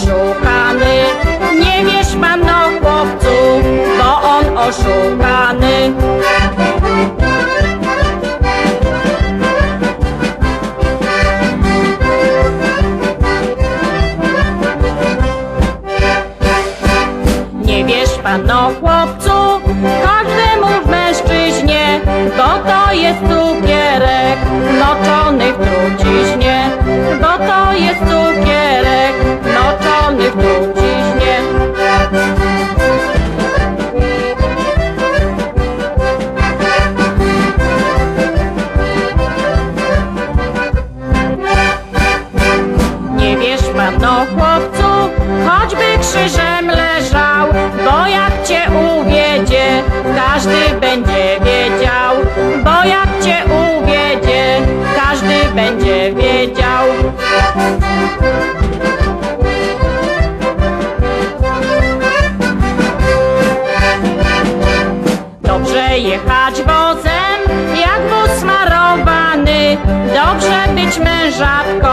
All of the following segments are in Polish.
oszukany. Nie wierz pan no chłopcu, bo on oszukany. Nie wierz pan no chłopcu, każdemu mężczyźnie, bo to jest cukierek choćby krzyżem leżał, bo jak cię uwiedzie, każdy będzie wiedział, bo jak cię uwiedzie, każdy będzie wiedział. Dobrze jechać wozem, jak wóz smarowany. Dobrze być mężatką,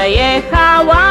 przejechała